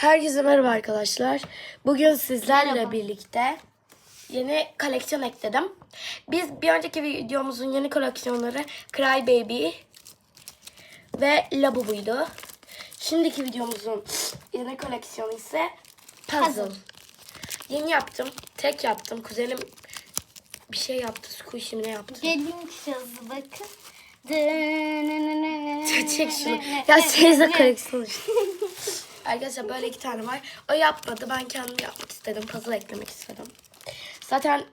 Herkese merhaba arkadaşlar. Bugün sizlerle birlikte yeni koleksiyon ekledim. Biz bir önceki videomuzun yeni koleksiyonları Cry Baby ve Labubu'ydu. Şimdiki videomuzun yeni koleksiyonu ise Puzzle. Puzzle. Yeni yaptım. Tek yaptım. Kuzenim bir şey yaptı. Squishy ne yaptı? Gelin kızı bakın. Çek şunu. Ya teyze koleksiyon işte. Arkadaşlar böyle iki tane var. O yapmadı. Ben kendim yapmak istedim. Puzzle eklemek istedim. Zaten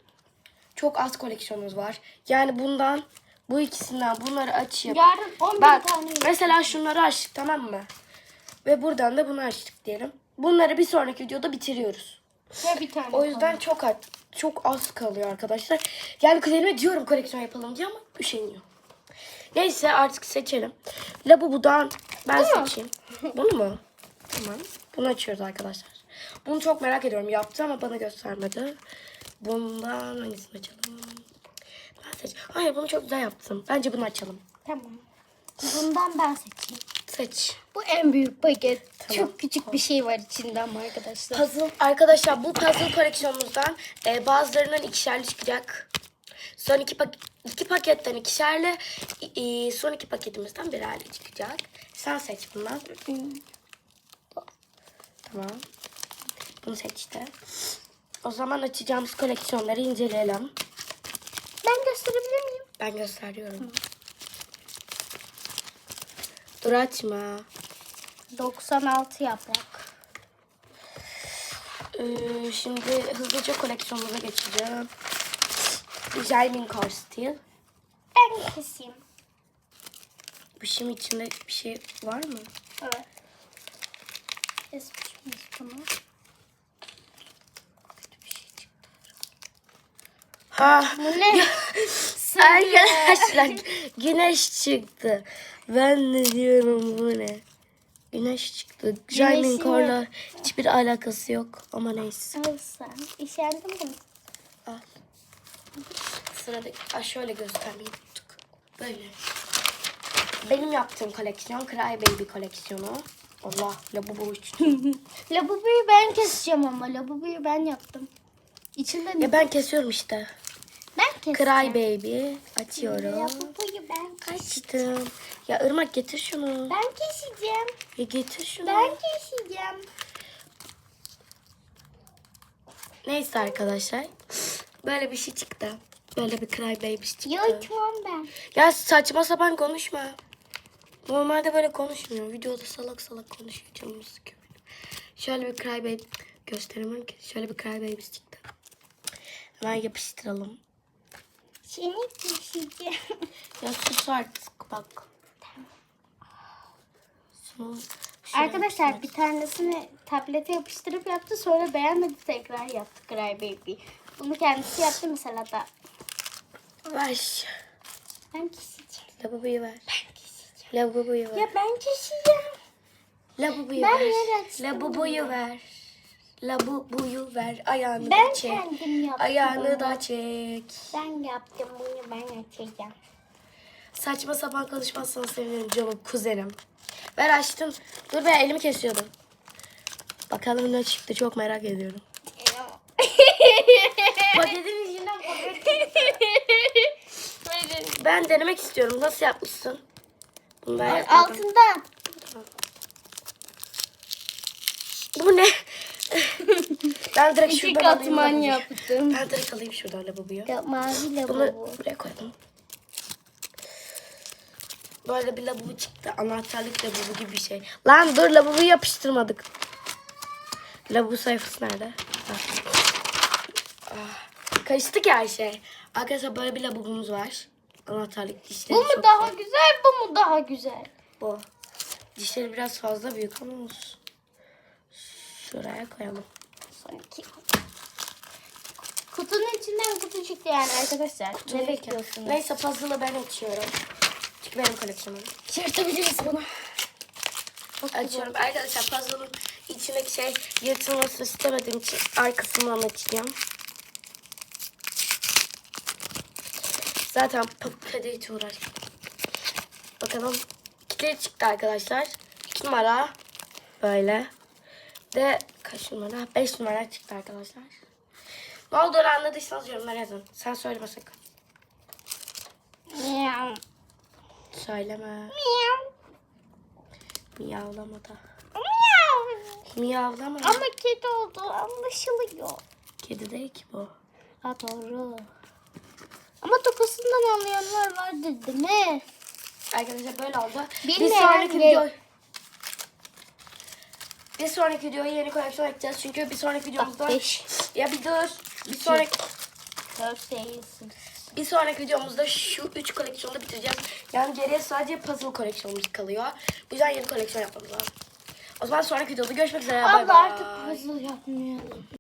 çok az koleksiyonumuz var. Yani bundan bu ikisinden bunları açıp Yarın 11 Bak tane mesela şunları açtık tamam mı? Ve buradan da bunu açtık diyelim. Bunları bir sonraki videoda bitiriyoruz. Ya bir tane. O yüzden çok az, çok az kalıyor arkadaşlar. Yani kuzenime diyorum koleksiyon yapalım diye ama üşeniyor. Neyse artık seçelim. Labubu'dan ben mu? seçeyim. Bunu mu? Tamam. Bunu açıyoruz arkadaşlar. Bunu çok merak ediyorum. Yaptı ama bana göstermedi. Bundan hangisini açalım? Ben seç. Hayır bunu çok güzel yaptım. Bence bunu açalım. Tamam. Bundan ben seçeyim. Seç. Bu en büyük paket. Tamam. Çok küçük bir şey var içinde ama arkadaşlar. Puzzle arkadaşlar bu puzzle koleksiyonumuzdan e, bazılarının ikişerli çıkacak. Son iki, pak iki paketten ikişerli, e, son iki paketimizden birerli çıkacak. Sen seç bundan. Tamam. Bunu seçti. O zaman açacağımız koleksiyonları inceleyelim. Ben gösterebilir miyim? Ben gösteriyorum. Dur açma. 96 yaprak. Ee, şimdi hızlıca koleksiyonumuza geçeceğim. Jermin Car Steel. Ben keseyim. Bu şimdi içinde bir şey var mı? Evet. Kesmiş miyiz bunu? Ha. Bu ne? Arkadaşlar güneş çıktı. Ben ne diyorum bu ne? Güneş çıktı. Jermin Güneşin Car'la hiçbir alakası yok ama neyse. Al sen. İşendim mi? Al. Sıradaki, Aa, şöyle göstermeyi unuttuk. Böyle. Benim yaptığım koleksiyon Cry Baby koleksiyonu. Allah labubu uçtu. Labubuyu ben keseceğim ama labubuyu ben yaptım. İçinde ne? ya ben kesiyorum işte. Ben keseceğim. Cry Baby açıyorum. Labubuyu ben Açtım. Ya Irmak getir şunu. Ben keseceğim. Ya getir şunu. Ben keseceğim. Neyse arkadaşlar. Böyle bir şey çıktı. Böyle bir Cry Baby çıktı. Yutmam ben. Ya saçma sapan konuşma. Normalde böyle konuşmuyor. Videoda salak salak konuşuyor. Canımı sıkıyor. benim. Şöyle bir Cry Baby gösteremem ki. Şöyle bir Cry Baby çıktı. Hemen yapıştıralım. Seni keseceğim. Ya sus artık bak. Arkadaşlar bir tanesini tablete yapıştırıp yaptı sonra beğenmedi tekrar yaptı Cry Baby. Bunu kendisi yaptı mesela da. Ver. Ben keseceğim. Lavaboyu ver. Ben. Lavaboyu ver. Ya ben keseceğim. Lavaboyu Ben ver. Lavaboyu ver. Lavaboyu ver. Ayağını Ben da çek. kendim yaptım. Ayağını da çek. Ben yaptım bunu ben açacağım. Saçma sapan konuşmazsan sevinirim canım kuzenim. Ver açtım. Dur be elimi kesiyordum. Bakalım ne çıktı çok merak ediyorum. Paketin içinden Ben denemek istiyorum. Nasıl yapmışsın? Bunu ben yapmadım. Altından. Bu ne? ben direkt İki şuradan alayım. katman lavaboyu. yaptım. Ben direkt alayım şuradan lavaboyu. Ya, mavi Bunu lavabo. buraya koydum. Böyle bir lavabo çıktı. Anahtarlık lavabo gibi bir şey. Lan dur lavaboyu yapıştırmadık. Lavabo sayfası nerede? Ha. Ah, Karıştı ki her şey. Arkadaşlar böyle bir lavabomuz var. Anahtarlık dişleri Bu mu çok daha güzel. güzel, bu mu daha güzel? Bu. Dişleri biraz fazla büyük ama olsun. Şuraya koyalım. Sanki. Kutunun içinden kutu çıktı yani arkadaşlar. Ne Neyse. bekliyorsunuz? Neyse puzzle'ı ben açıyorum. Çünkü benim koleksiyonum. Çırtabiliriz bunu. Açıyorum. Arkadaşlar puzzle'ın içindeki şey yırtılmasını istemediğim için arkasından açacağım. Zaten pakete hiç uğraş. Bakalım. İkileri çıktı arkadaşlar. İki numara. Böyle. Ve kaç numara? 5 numara çıktı arkadaşlar. Ne olduğunu anladıysanız yorumlara yazın. Sen söyleme sakın. Miyav. Söyleme. Miyav. Miyavlama da. Miyav. Miyavlama. Ama kedi oldu anlaşılıyor. Kedi değil ki bu. Ha doğru. Ama topusundan anlayanlar vardır değil mi? Arkadaşlar böyle oldu. bir Bilmeyen sonraki ye- video bir sonraki videoya yeni koleksiyon ekeceğiz. Çünkü bir sonraki videomuzda beş. ya bir dur. Bir sonraki Dört değilsin. bir sonraki videomuzda şu üç koleksiyonu da bitireceğiz. Yani geriye sadece puzzle koleksiyonumuz kalıyor. Bu yüzden yeni koleksiyon yapmamız lazım. O zaman sonraki videoda görüşmek üzere. Abla artık puzzle yapmayalım.